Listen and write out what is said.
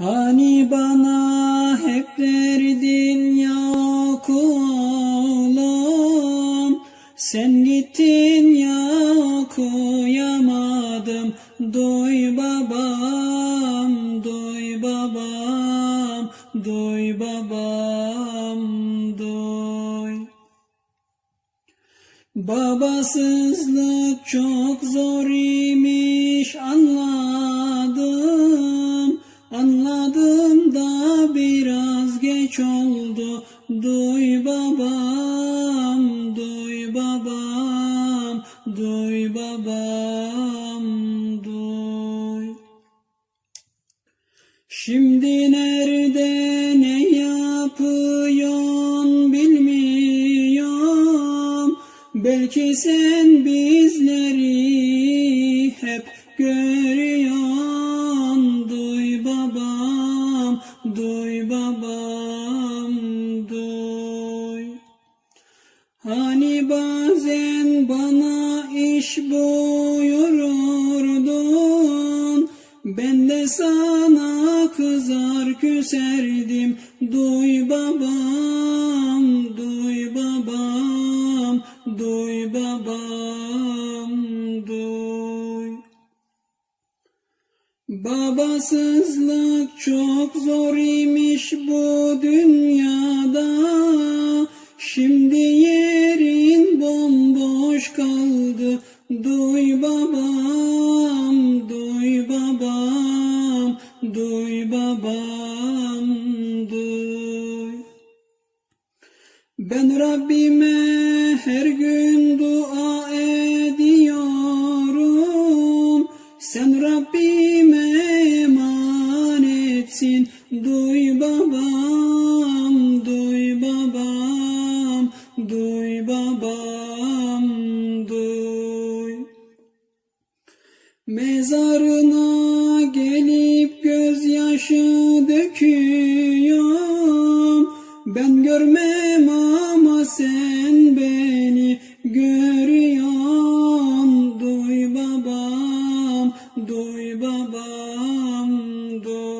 Hani bana hep derdin yok oğlum Sen gittin ya okuyamadım Doy babam, doy babam, doy babam, doy Babasızlık çok zor imiş anladım geç oldu. Duy babam, duy babam, duy babam, duy. Şimdi nerede ne yapıyorsun bilmiyorum. Belki sen bizleri hep görüyorsun. Duy babam, duy babam, Hani bazen bana iş buyururdun Ben de sana kızar küserdim. Duy babam, duy babam, duy babam, duy. Babasızlık çok zor imiş bu dünyada. Şimdi babam, duy babam, duy babam, duy. Ben Rabbime her gün dua ediyorum. Sen Rabbime emanetsin Duy Mezarına gelip gözyaşı döküyorum. Ben görmem ama sen beni görüyorsun. Duy babam, duy babam, duy.